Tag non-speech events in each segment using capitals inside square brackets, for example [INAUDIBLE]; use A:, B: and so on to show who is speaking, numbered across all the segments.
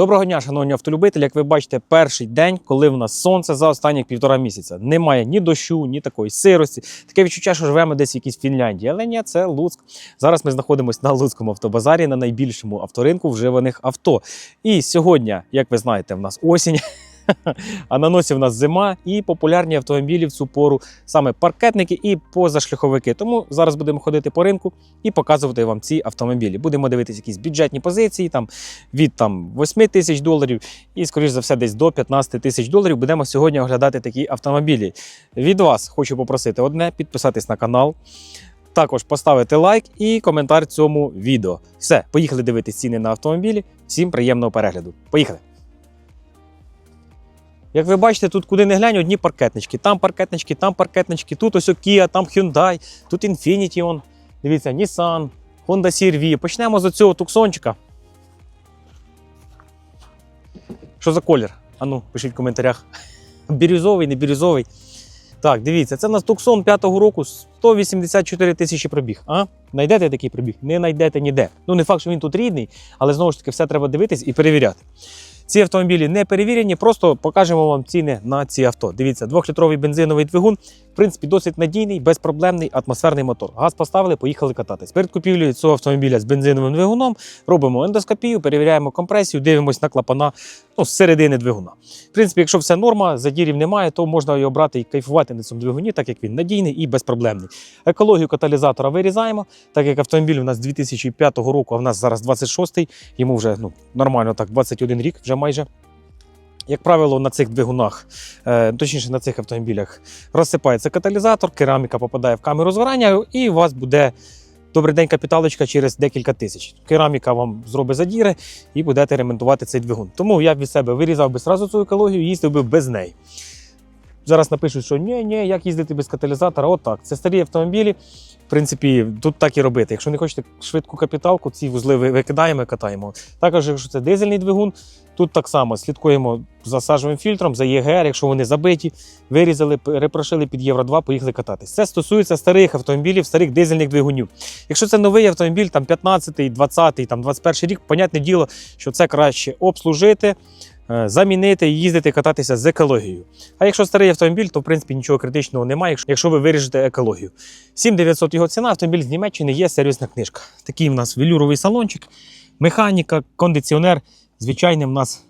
A: Доброго дня, шановні автолюбителі. Як ви бачите, перший день, коли в нас сонце за останні півтора місяця. Немає ні дощу, ні такої сирості. Таке відчуття, що живемо десь в якійсь Фінляндії. Але ні, це Луцьк. Зараз ми знаходимося на Луцькому автобазарі на найбільшому авторинку вживаних авто. І сьогодні, як ви знаєте, в нас осінь. А на носі в нас зима і популярні автомобілі в цю пору саме паркетники і позашляховики. Тому зараз будемо ходити по ринку і показувати вам ці автомобілі. Будемо дивитися якісь бюджетні позиції там від там 8 тисяч доларів і, скоріш за все, десь до 15 тисяч доларів. Будемо сьогодні оглядати такі автомобілі. Від вас хочу попросити одне: підписатись на канал. Також поставити лайк і коментар цьому відео. Все, поїхали дивитися ціни на автомобілі. Всім приємного перегляду. Поїхали! Як ви бачите, тут куди не глянь, одні паркетнички. Там паркетнички, там паркетнички, тут ось Kia, там Hyundai, тут Infiniti, он. Дивіться, Nissan, Honda CR-V. Почнемо з цього туксончика. Що за колір? Ану, пишіть в коментарях. [LAUGHS] Бірюзовий, не бірюзовий. Так, дивіться, це у нас Туксон 5-го року 184 тисячі пробіг. А? Найдете такий пробіг? Не знайдете ніде. Ну, не факт, що він тут рідний, але знову ж таки все треба дивитись і перевіряти. Ці автомобілі не перевірені, просто покажемо вам ціни на ці авто. Дивіться, двохлітровий бензиновий двигун, в принципі, досить надійний, безпроблемний атмосферний мотор. Газ поставили, поїхали кататись. Перед купівлею цього автомобіля з бензиновим двигуном робимо ендоскопію, перевіряємо компресію, дивимося на клапана ну, з середини двигуна. В принципі, якщо все норма, задірів немає, то можна його брати і кайфувати на цьому двигуні, так як він надійний і безпроблемний. Екологію каталізатора вирізаємо, так як автомобіль у нас 2005 року, а в нас зараз 26-й, йому вже ну, нормально так 21 рік вже майже. Як правило, на цих двигунах, е, точніше на цих автомобілях, розсипається каталізатор, кераміка попадає в камеру згорання, і у вас буде добрий день капіталочка через декілька тисяч. Кераміка вам зробить задіри і будете ремонтувати цей двигун. Тому я від себе вирізав би сразу цю екологію, і їздив би без неї. Зараз напишуть, що ні, ні, як їздити без каталізатора, отак. Це старі автомобілі. Принципі, тут так і робити. Якщо не хочете швидку капіталку, ці вузли викидаємо і катаємо. Також, якщо це дизельний двигун, тут так само слідкуємо за сажовим фільтром, за ЄГР, якщо вони забиті, вирізали, перепрошили під Євро 2, поїхали кататись. Це стосується старих автомобілів, старих дизельних двигунів. Якщо це новий автомобіль, там 15-й, 20-й, там 21-й рік, понятне діло, що це краще обслужити. Е, Замінити їздити кататися з екологією. А якщо старий автомобіль, то в принципі нічого критичного немає, якщо- ви виріжете екологію. 7900 його ціна, автомобіль з Німеччини є сервісна книжка. Такий в нас велюровий салончик, механіка, кондиціонер. Звичайне в нас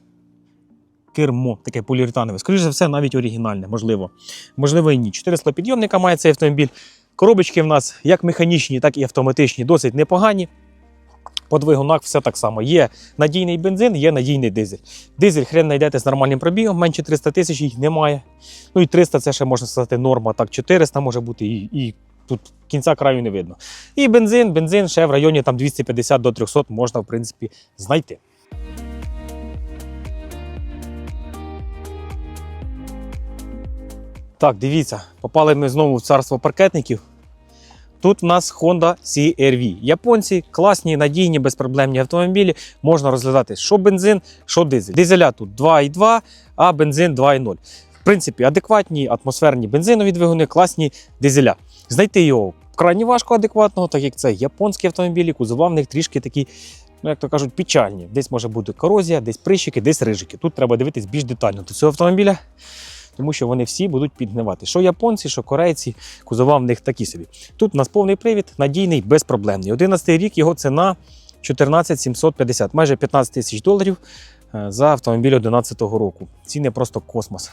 A: кермо, таке поліуретанове. Скоріше за все, навіть оригінальне, можливо. Можливо, і ні. Чотири склопідйомника має цей автомобіль. Коробочки в нас як механічні, так і автоматичні, досить непогані. По двигунах все так само. Є надійний бензин, є надійний дизель. Дизель хрен знайдете з нормальним пробігом, менше 300 тисяч їх немає. Ну і 300 це ще можна сказати норма. Так, 400 може бути, і, і тут кінця краю не видно. І бензин, бензин ще в районі там 250 до 300 можна, в принципі, знайти. Так, дивіться, попали ми знову в царство паркетників. Тут в нас Honda CR-V. Японці класні, надійні, безпроблемні автомобілі. Можна розглядати що бензин, що дизель. Дизеля тут 2,2, а бензин 2,0. В принципі, адекватні атмосферні бензинові двигуни, класні дизеля. Знайти його крайні важко адекватного, так як це японські автомобілі, кузова в них трішки такі, ну як то кажуть, печальні. Десь може бути корозія, десь прищики, десь рижики. Тут треба дивитись більш детально до цього автомобіля. Тому що вони всі будуть підгнивати. Що японці, що корейці, кузова в них такі собі. Тут у нас повний привід, надійний, безпроблемний. 11 рік його ціна 14 750, майже 15 тисяч доларів е, за автомобіль 11 року. Ціни просто космос.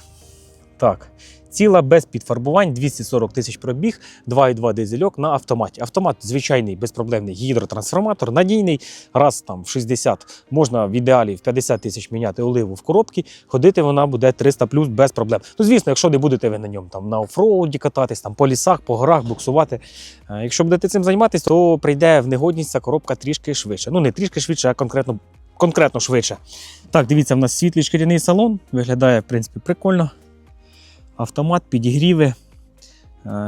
A: Так, ціла без підфарбувань, 240 тисяч пробіг, 2,2 дизельок на автоматі. Автомат звичайний безпроблемний гідротрансформатор, надійний. Раз там в 60 можна в ідеалі в 50 тисяч міняти оливу в коробці. Ходити вона буде 300 плюс без проблем. Ну, звісно, якщо не будете ви на ньому там на офроуді кататись, там по лісах, по горах, буксувати. Е, Якщо будете цим займатися, то прийде в негодність ця коробка трішки швидше. Ну не трішки швидше, а конкретно, конкретно швидше. Так, дивіться, в нас світлий шкіряний салон. Виглядає, в принципі, прикольно. Автомат, підігріви. е,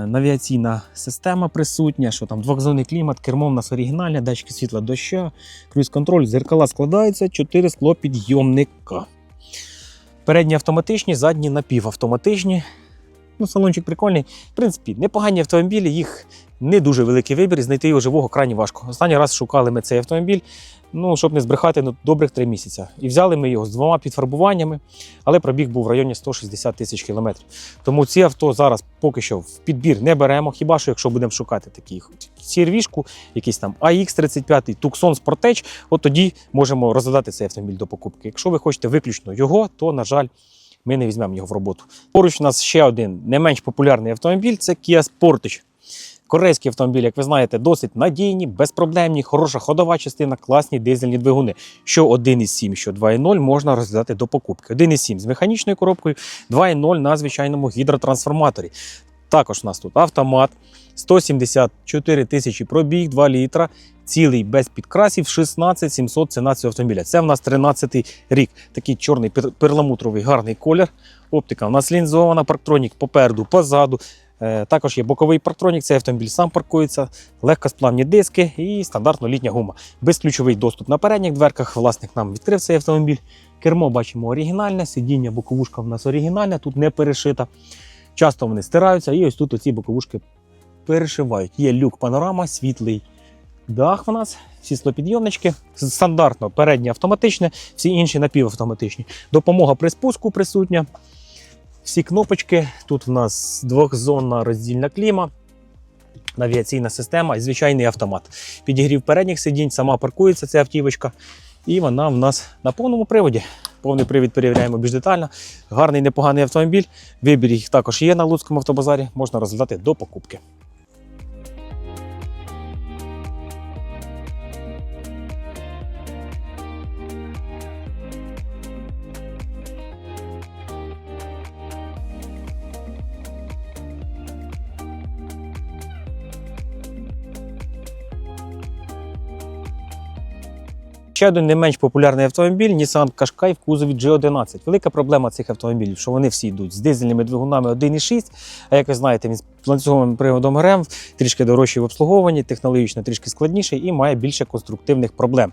A: Навіаційна система присутня, що там двохзонний клімат, кермо в нас оригінальне, датчики світла доща, круїз-контроль, зеркала складаються, 4 скло підйомника. Передні автоматичні, задні напівавтоматичні. Ну, салончик прикольний. В принципі, непогані автомобілі, їх не дуже великий вибір, і знайти його живого крайні важко. Останній раз шукали ми цей автомобіль, ну, щоб не збрехати, ну, добрих три місяці. І взяли ми його з двома підфарбуваннями, але пробіг був в районі 160 тисяч кілометрів. Тому ці авто зараз поки що в підбір не беремо, хіба що якщо будемо шукати такі CRV-шку, якийсь там AX35, Tucson Sportage, от тоді можемо розглядати цей автомобіль до покупки. Якщо ви хочете виключно його, то, на жаль, ми не візьмемо його в роботу. Поруч у нас ще один не менш популярний автомобіль це Kia Sportage. Корейський автомобіль, як ви знаєте, досить надійні, безпроблемні, хороша ходова частина, класні дизельні двигуни. Що 1,7, що 2,0 можна розглядати до покупки. 1,7 з механічною коробкою, 2,0 на звичайному гідротрансформаторі. Також у нас тут автомат, 174 тисячі пробіг, 2 літра, цілий без підкрасів, 16 700 ціна цього автомобіля. Це в нас 13 рік. Такий чорний перламутровий гарний колір. Оптика у нас лінзована, парктронік попереду, позаду. Е, Також є боковий парктронік, цей автомобіль сам паркується, легкосплавні диски і стандартно літня гума. Безключовий доступ на передніх дверках. Власник нам відкрив цей автомобіль. Кермо бачимо оригінальне, сидіння, боковушка в нас оригінальна, тут не перешита. Часто вони стираються, і ось тут оці боковушки перешивають. Є люк панорама, світлий дах в нас, всі склопідйомнички. Стандартно переднє автоматичне, всі інші напівавтоматичні. Допомога при спуску присутня. Всі кнопочки. Тут в нас двохзонна роздільна кліма, навіаційна система і звичайний автомат. Підігрів передніх сидінь, сама паркується ця автівочка. І вона в нас на повному приводі. Повний привід перевіряємо більш детально. Гарний, непоганий автомобіль. Вибір їх також є на Луцькому автобазарі. Можна розглядати до покупки. Ще один не менш популярний автомобіль Nissan Qashqai в кузові G11. Велика проблема цих автомобілів, що вони всі йдуть з дизельними двигунами 1,6. А як ви знаєте, він з ланцюговим приводом РЕМ трішки дорожчий в обслуговуванні, технологічно трішки складніший і має більше конструктивних проблем.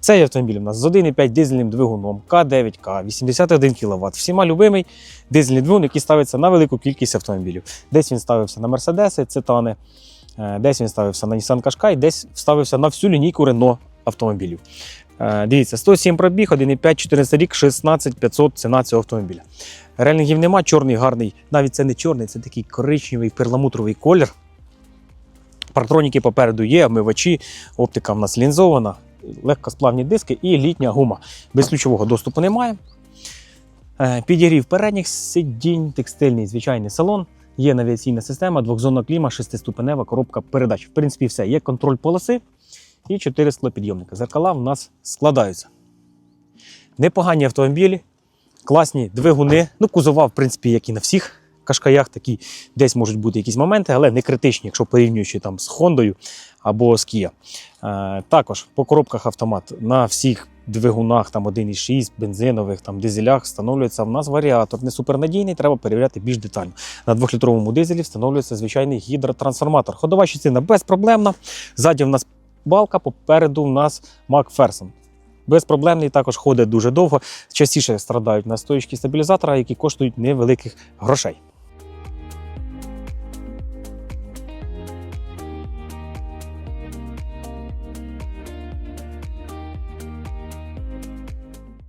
A: Цей автомобіль у нас з 1,5 дизельним двигуном К9К, 81 кВт. Всіма любимий дизельний двигун, який ставиться на велику кількість автомобілів. Десь він ставився на Мерседеси, Цитани, е, десь він ставився на Nissan Qashqai, десь ставився на всю лінійку Renault автомобілів. Е, Дивіться, 107 пробіг, 1,5, 14 рік, 16 500 ціна цього автомобіля. Релінгів нема, чорний гарний. Навіть це не чорний, це такий коричневий перламутровий колір. Партроніки попереду є, омивачі, оптика в нас лінзована, легкосплавні диски і літня гума. Без ключового доступу немає. Е, Підігрів передніх сидінь, текстильний звичайний салон. Є навігаційна система, двохзонна кліма, шестиступенева коробка передач. В принципі, все. Є контроль полоси і 4 склопідйомника. Зеркала в нас складаються. Непогані автомобілі, класні двигуни. Ну, кузова, в принципі, як і на всіх кашкаях, такі десь можуть бути якісь моменти, але не критичні, якщо порівнюючи там з Хондою або з Kia. Е, також по коробках автомат на всіх двигунах, там 1,6, бензинових, там дизелях встановлюється в нас варіатор. Не супернадійний, треба перевіряти більш детально. На 2-літровому дизелі встановлюється звичайний гідротрансформатор. Ходова частина безпроблемна. Ззаді в нас балка, попереду в нас Макферсон. Безпроблемний, також ходить дуже довго. Частіше страдають на стоїчки стабілізатора, які коштують невеликих грошей.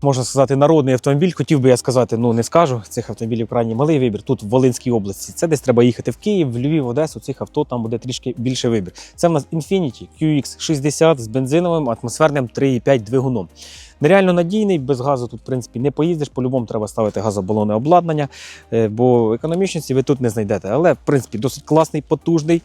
A: Можна сказати, народний автомобіль. Хотів би я сказати, ну не скажу. Цих автомобілів крайні малий вибір. Тут в Волинській області. Це десь треба їхати в Київ, в Львів, в Одесу. Цих авто там буде трішки більше вибір. Це в нас Infiniti QX60 з бензиновим атмосферним 3,5 двигуном. Нереально надійний, без газу тут, в принципі, не поїздиш. По-любому треба ставити газобалонне обладнання, е, бо економічності ви тут не знайдете. Але, в принципі, досить класний, потужний.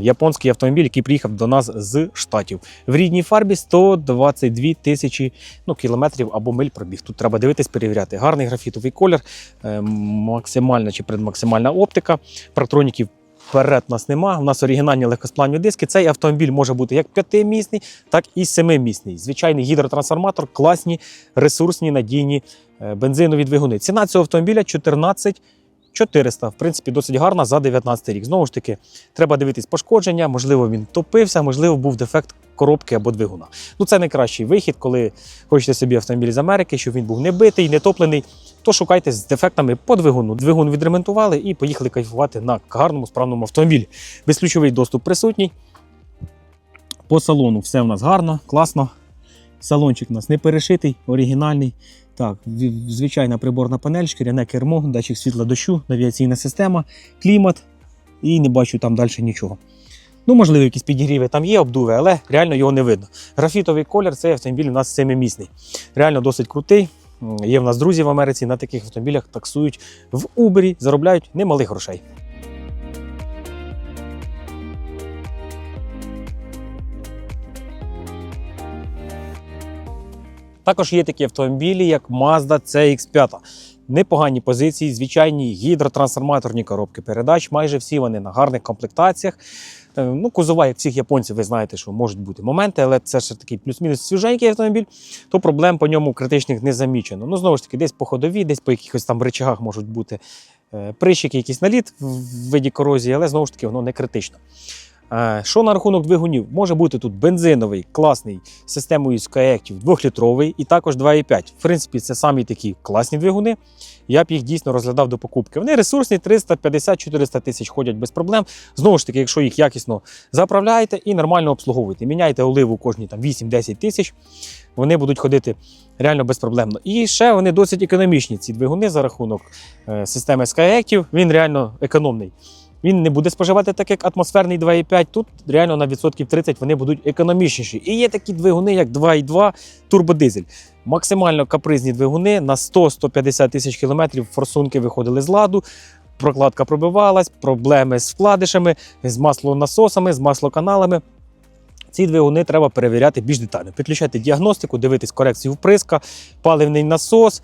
A: Японський автомобіль, який приїхав до нас з штатів. В рідній фарбі 122 тисячі ну, кілометрів або миль пробіг. Тут треба дивитись, перевіряти. Гарний графітовий колір, е, максимальна чи предмаксимальна оптика. Партроніків вперед у нас нема. У нас оригінальні легкосплавні диски. Цей автомобіль може бути як п'ятимісний, так і семимісний. Звичайний гідротрансформатор, класні, ресурсні, надійні е, бензинові двигуни. Ціна цього автомобіля 14 400. В принципі, досить гарна за 19 рік. Знову ж таки, треба дивитись пошкодження, можливо, він топився, можливо, був дефект коробки або двигуна. Ну, це найкращий вихід, коли хочете собі автомобіль з Америки, щоб він був не битий, не топлений. то шукайте з дефектами по двигуну. Двигун відремонтували і поїхали кайфувати на гарному справному автомобілі. Безключовий доступ присутній. По салону все у нас гарно, класно. Салончик у нас не перешитий, оригінальний. Так, звичайна приборна панель, шкіряне кермо, датчик світла дощу, навігаційна система, клімат і не бачу там далі нічого. Ну, можливо, якісь підігріви там є, обдуви, але реально його не видно. Графітовий колір цей автомобіль у нас семимісний. Реально досить крутий. Є в нас друзі в Америці на таких автомобілях таксують в Uber, заробляють немалих грошей. Також є такі автомобілі, як Mazda CX5. Непогані позиції, звичайні гідротрансформаторні коробки передач. Майже всі вони на гарних комплектаціях. Е, Ну, кузова, як всіх японців, ви знаєте, що можуть бути моменти, але це ж такий плюс-мінус свіженький автомобіль, то проблем по ньому критичних не замічено. Ну, знову ж таки, десь по ходові, десь по якихось там речагах можуть бути е, прищики, якийсь наліт в виді корозії, але знову ж таки воно не критично. Е, Що на рахунок двигунів? Може бути тут бензиновий, класний з системою Skyactiv 2-літровий і також 2,5. В принципі, це самі такі класні двигуни. Я б їх дійсно розглядав до покупки. Вони ресурсні, 350-400 тисяч ходять без проблем. Знову ж таки, якщо їх якісно заправляєте і нормально обслуговуєте. Міняйте оливу кожні там 8-10 тисяч, вони будуть ходити реально безпроблемно. І ще вони досить економічні, ці двигуни за рахунок е, системи Skyactiv. Він реально економний. Він не буде споживати так, як атмосферний 2,5. Тут реально на відсотків 30 вони будуть економічніші. І є такі двигуни, як 2,2 турбодизель. Максимально капризні двигуни на 100-150 тисяч кілометрів форсунки виходили з ладу. Прокладка пробивалась, проблеми з вкладишами, з маслонасосами, з маслоканалами. Ці двигуни треба перевіряти більш детально. Підключати діагностику, дивитись корекцію вприска, паливний насос,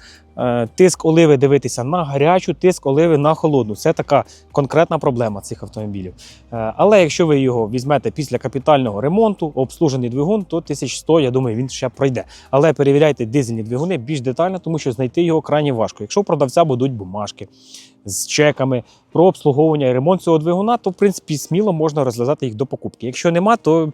A: тиск оливи дивитися на гарячу, тиск оливи на холодну. Це така конкретна проблема цих автомобілів. Е, Але якщо ви його візьмете після капітального ремонту, обслужений двигун, то 1100, я думаю, він ще пройде. Але перевіряйте дизельні двигуни більш детально, тому що знайти його крайні важко. Якщо у продавця будуть бумажки з чеками про обслуговування і ремонт цього двигуна, то в принципі сміло можна розглядати їх до покупки. Якщо нема, то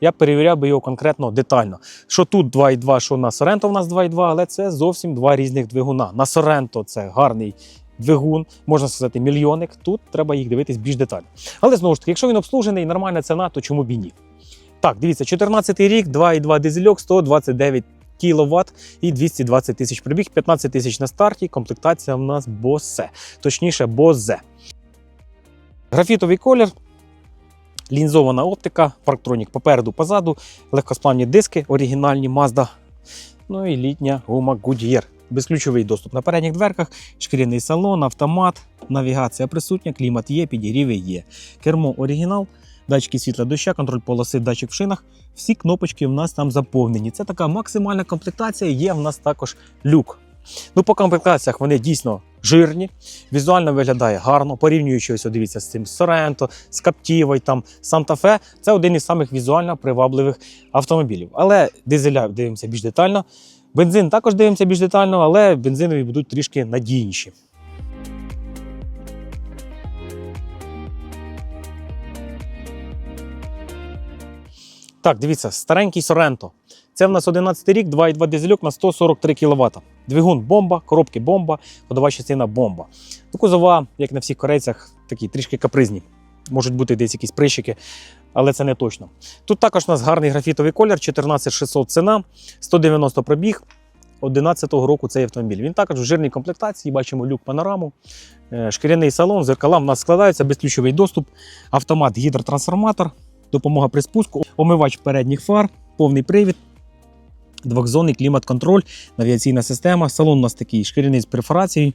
A: я перевіряв би його конкретно детально. Що тут 2,2, що на Sorento в нас 2,2, але це зовсім два різних двигуна. На Sorento це гарний двигун, можна сказати, мільйонник. Тут треба їх дивитись більш детально. Але знову ж таки, якщо він обслужений, нормальна ціна, то чому б і ні? Так, дивіться, 14 рік, 2,2 дизельок, 129 кВт і 220 тисяч пробіг, 15 тисяч на старті. Комплектація в нас Bose, точніше, Bose. Графітовий колір, лінзована оптика, парктронік попереду, позаду, легкосплавні диски, оригінальні Mazda. Ну і літня гума Goodyear. Безключовий доступ на передніх дверках, шкіряний салон, автомат, навігація присутня, клімат є, підігріви є. Кермо оригінал, датчики світла доща, контроль полоси, датчик в шинах. Всі кнопочки в нас там заповнені. Це така максимальна комплектація. Є в нас також люк. Ну, по комплектаціях вони дійсно жирні, візуально виглядає гарно, порівнюючи дивіться, з цим Sorento, з Captiva, там Fe. Це один із самих візуально привабливих автомобілів. Але дизеля дивимося більш детально. Бензин також дивимося більш детально, але бензинові будуть трішки надійніші. Так, дивіться, старенький Sorento. Це в нас 11 рік, 2,2 дизельок на 143 кВт. Двигун бомба, коробки бомба, ходова частина бомба. Ну, кузова, як на всіх корейцях, такі трішки капризні. Можуть бути десь якісь прищики, але це не точно. Тут також у нас гарний графітовий колір, 14600 ціна, 190 пробіг. 11-го року цей автомобіль. Він також в жирній комплектації, бачимо люк панораму, е, шкіряний салон, зеркала в нас складаються, безключовий доступ, автомат, гідротрансформатор, допомога при спуску, омивач передніх фар, повний привід, двохзонний клімат-контроль, навігаційна система. Салон у нас такий шкіряний з перфорацією.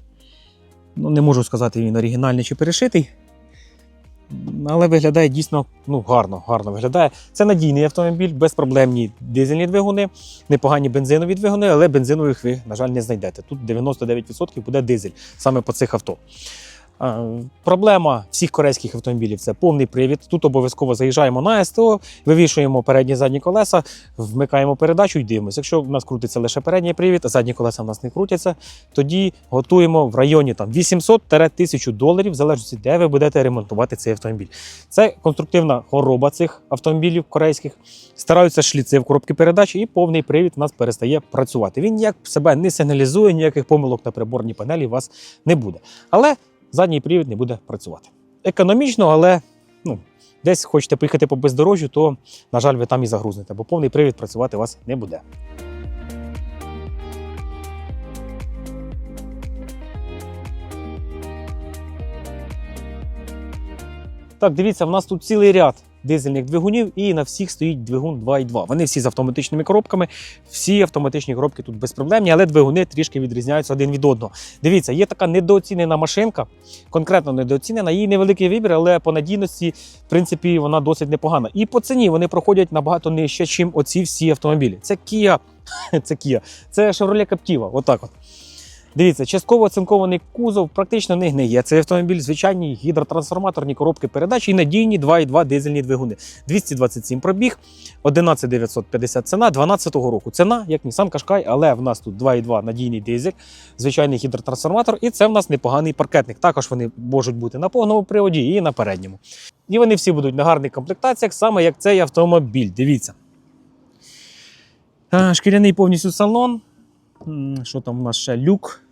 A: Ну, не можу сказати, він оригінальний чи перешитий. Але виглядає дійсно ну, гарно, гарно виглядає. Це надійний автомобіль, безпроблемні дизельні двигуни, непогані бензинові двигуни, але бензинових ви, на жаль, не знайдете. Тут 99% буде дизель саме по цих авто. А, Проблема всіх корейських автомобілів це повний привід. Тут обов'язково заїжджаємо на СТО, вивішуємо передні задні колеса, вмикаємо передачу і дивимося. Якщо в нас крутиться лише передній привід, а задні колеса в нас не крутяться, тоді готуємо в районі там 800-1000 доларів, в залежності, де ви будете ремонтувати цей автомобіль. Це конструктивна хвороба цих автомобілів корейських. Стараються шліци в коробки передач, і повний привід у нас перестає працювати. Він ніяк себе не сигналізує, ніяких помилок на приборній панелі у вас не буде. Але задній привід не буде працювати. Економічно, але ну, десь хочете поїхати по бездорожжю, то, на жаль, ви там і загрузнете, бо повний привід працювати у вас не буде. Так, дивіться, в нас тут цілий ряд дизельних двигунів, і на всіх стоїть двигун 2.2. Вони всі з автоматичними коробками, всі автоматичні коробки тут безпроблемні, але двигуни трішки відрізняються один від одного. Дивіться, є така недооцінена машинка, конкретно недооцінена, її невеликий вибір, але по надійності, в принципі, вона досить непогана. І по ціні вони проходять набагато нижче, ніж оці всі автомобілі. Це Kia, [LAUGHS] це Kia, це Chevrolet Captiva, отак от. Дивіться, частково оцинкований кузов практично не гниє. Це автомобіль, звичайні гідротрансформаторні коробки передач і надійні 2,2 дизельні двигуни. 227 пробіг, 11950 ціна 12 року. Ціна, як Nissan Qashqai, але в нас тут 2,2 надійний дизель, звичайний гідротрансформатор, і це в нас непоганий паркетник. Також вони можуть бути на повному приводі і на передньому. І вони всі будуть на гарних комплектаціях, саме як цей автомобіль. Дивіться. Е, Шкіряний повністю салон. Що там у нас ще? Люк.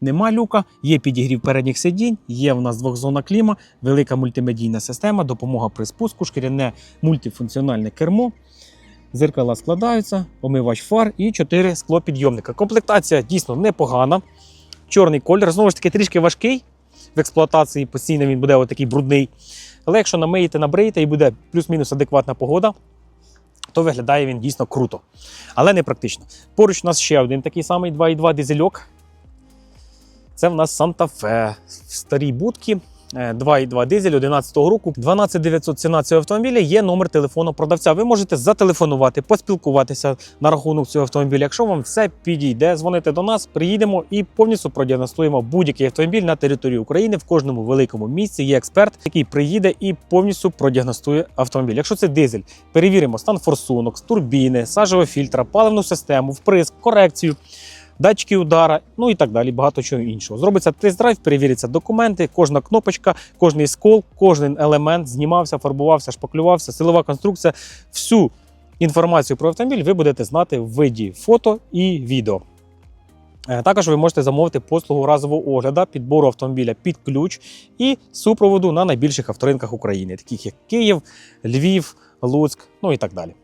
A: Нема люка, є підігрів передніх сидінь, є в нас двохзонна кліма, велика мультимедійна система, допомога при спуску, шкіряне мультифункціональне кермо. Зеркала складаються, омивач фар і 4 склопідйомника. Комплектація дійсно непогана. Чорний колір, знову ж таки, трішки важкий в експлуатації, постійно він буде отакий брудний. Але якщо намиєте, набриєте і буде плюс-мінус адекватна погода, то виглядає він дійсно круто. Але не практично. Поруч у нас ще один такий самий 2,2 дизельок. Це в нас Санта-Фе. В старій будці. 2,2 дизель 11 року. 12900 ціна цього автомобіля. Є номер телефону продавця. Ви можете зателефонувати, поспілкуватися на рахунок цього автомобіля. Якщо вам все підійде, дзвоните до нас, приїдемо і повністю продіагностуємо будь-який автомобіль на території України. В кожному великому місці є експерт, який приїде і повністю продіагностує автомобіль. Якщо це дизель, перевіримо стан форсунок, турбіни, сажевого фільтра, паливну систему, вприск, корекцію. Датчики удара, ну і так далі, багато чого іншого. Зробиться тест-драйв, перевіряться документи, кожна кнопочка, кожний скол, кожен елемент знімався, фарбувався, шпаклювався, силова конструкція. Всю інформацію про автомобіль ви будете знати в виді фото і відео. Е, Також ви можете замовити послугу разового огляду, підбору автомобіля під ключ і супроводу на найбільших авторинках України, таких як Київ, Львів, Луцьк, ну і так далі.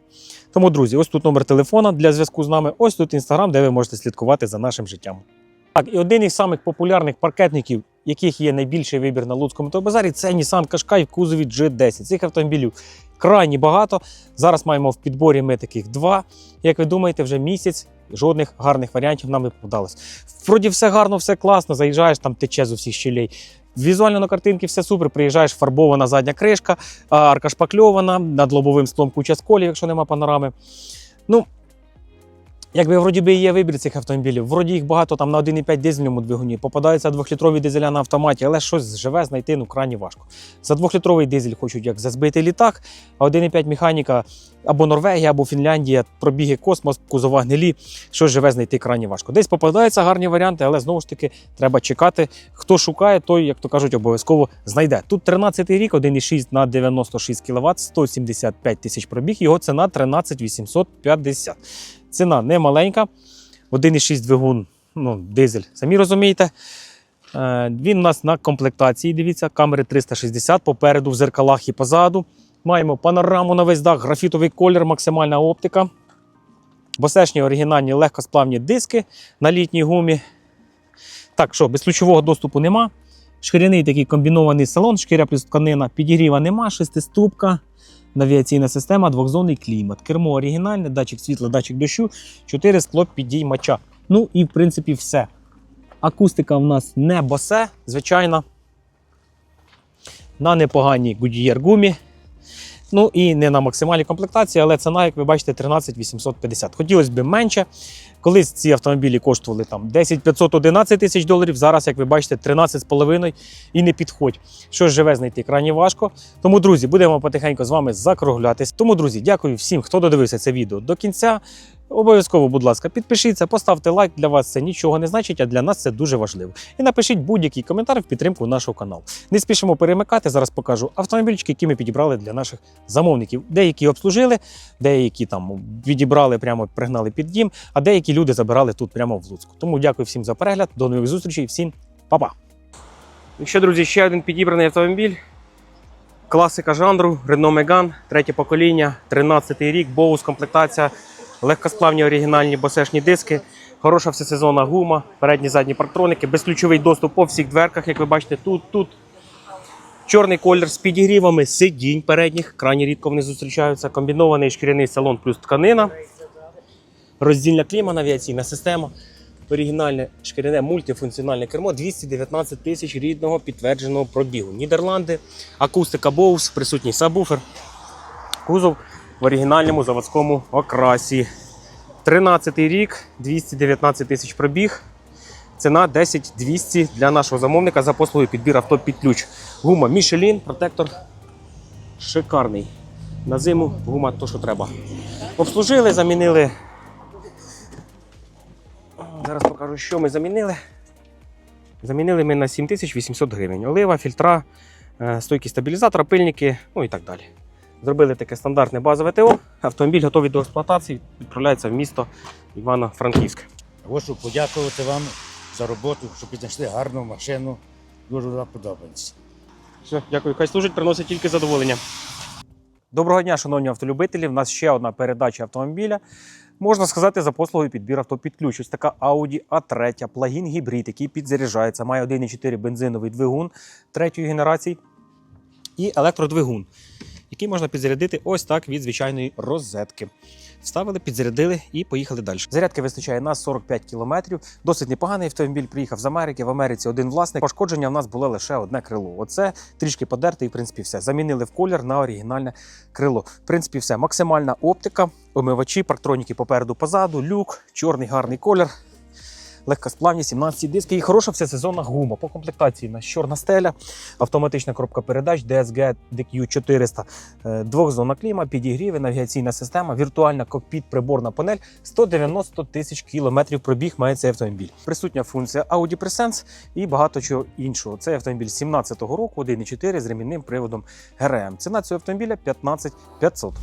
A: Тому, друзі, ось тут номер телефона для зв'язку з нами, ось тут інстаграм, де ви можете слідкувати за нашим життям. Так, і один із самих популярних паркетників, яких є найбільший вибір на Луцькому тобазарі, це Nissan Qashqai в кузові G10. Цих автомобілів крайні багато. Зараз маємо в підборі ми таких два. Як ви думаєте, вже місяць жодних гарних варіантів нам не попадалось. Вроді все гарно, все класно, заїжджаєш, там тече з усіх щелей. Візуально на картинці все супер. Приїжджаєш, фарбована задня кришка, арка шпакльована, над лобовим склом куча сколів, якщо нема панорами. Ну, якби вроді би є вибір цих автомобілів. Вроді їх багато там на 1,5 дизельному двигуні. Попадаються двохлітрові дизеля на автоматі, але щось живе знайти ну крайні важко. За двохлітровий дизель хочуть як за збитий літак, а 1,5 механіка або Норвегія, або Фінляндія, пробіги космос, кузова гнилі, щось живе знайти крайні важко. Десь попадаються гарні варіанти, але знову ж таки треба чекати. Хто шукає, той, як то кажуть, обов'язково знайде. Тут 13 рік, 1,6 на 96 кВт, 175 тисяч пробіг, його ціна 13 850. Ціна не маленька. 1,6 двигун, ну, дизель, самі розумієте. Е, Він у нас на комплектації. Дивіться, камери 360 попереду, в зеркалах і позаду. Маємо панораму на весь дах, графітовий колір, максимальна оптика. Босешні оригінальні легкосплавні диски на літній гумі. Так що, безключового доступу нема. Шкіряний такий комбінований салон, шкіря плюс тканина, підігріва нема, шестиступка, навіаційна система, двохзонний клімат. Кермо оригінальне, датчик світла, датчик дощу, 4 скло підіймача. Ну і в принципі все. Акустика в нас не босе, звичайно. На непоганій Goodyear гумі. Ну і не на максимальній комплектації, але ціна, як ви бачите, 13 850. Хотілося б менше. Колись ці автомобілі коштували там 10 500 11 тисяч доларів. Зараз, як ви бачите, 13,5 і не підходь. що живе знайти крайні важко. Тому, друзі, будемо потихеньку з вами закруглятись. Тому, друзі, дякую всім, хто додивився це відео до кінця. Обов'язково, будь ласка, підпишіться, поставте лайк. Для вас це нічого не значить, а для нас це дуже важливо. І напишіть будь-який коментар в підтримку нашого каналу. Не спішимо перемикати. Зараз покажу автомобільчики, які ми підібрали для наших замовників. Деякі обслужили, деякі там відібрали, прямо пригнали під дім, а деякі люди забирали тут прямо в Луцьку. Тому дякую всім за перегляд. До нових зустрічей. Всім па-па. Якщо, друзі, ще один підібраний автомобіль. Класика жанру Renault Megane, третє покоління, 13-й рік, боус, комплектація, легкосплавні оригінальні босешні диски, хороша всесезонна гума, передні задні парктроники, безключовий доступ по всіх дверках, як ви бачите, тут, тут. Чорний колір з підігрівами сидінь передніх, крайні рідко вони зустрічаються. Комбінований шкіряний салон плюс тканина. Роздільна кліма, навіаційна система. Оригінальне шкіряне мультифункціональне кермо 219 тисяч рідного підтвердженого пробігу. Нідерланди, акустика Bose, присутній сабвуфер. Кузов в оригінальному заводському окрасі. 13 рік, 219 тисяч пробіг. Ціна 10 200 для нашого замовника за послугою підбір авто під ключ. Гума Michelin, протектор шикарний. На зиму гума то, що треба. Обслужили, замінили. Зараз покажу, що ми замінили. Замінили ми на 7800 гривень. Олива, фільтра, е, стойки стабілізатора, пильники, ну і так далі. Зробили таке стандартне базове ТО. Автомобіль готовий до експлуатації, відправляється в місто Івано-Франківськ.
B: Хочу подякувати вам за роботу, що піднайшли гарну машину. Дуже вам подобається.
A: Все, дякую. Хай служить, приносить тільки задоволення. Доброго дня, шановні автолюбителі. У нас ще одна передача автомобіля. Можна сказати, за послугою підбір авто під ключ. Ось така Audi A3, плагін гібрид, який підзаряджається, має 1,4 бензиновий двигун третьої генерації і електродвигун, який можна підзарядити ось так від звичайної розетки. Вставили, підзарядили і поїхали далі. Зарядки вистачає на 45 кілометрів. Досить непоганий автомобіль. Приїхав з Америки. В Америці один власник. Пошкодження в нас було лише одне крило. Оце трішки подерте, і в принципі все. Замінили в колір на оригінальне крило. В принципі, все. Максимальна оптика, омивачі, парктроніки попереду, позаду, люк, чорний гарний колір. Легкосплавні 17 диски і хороша всесезонна гума. По комплектації у нас чорна стеля, автоматична коробка передач, DSG DQ 400, е, двохзонна кліма, підігріви, навігаційна система, віртуальна кокпіт, приборна панель. 190 тисяч кілометрів пробіг має цей автомобіль. Присутня функція Audi Presense і багато чого іншого. Цей автомобіль 17-го року, 1.4 з ремінним приводом ГРМ. Ціна цього автомобіля 15 500.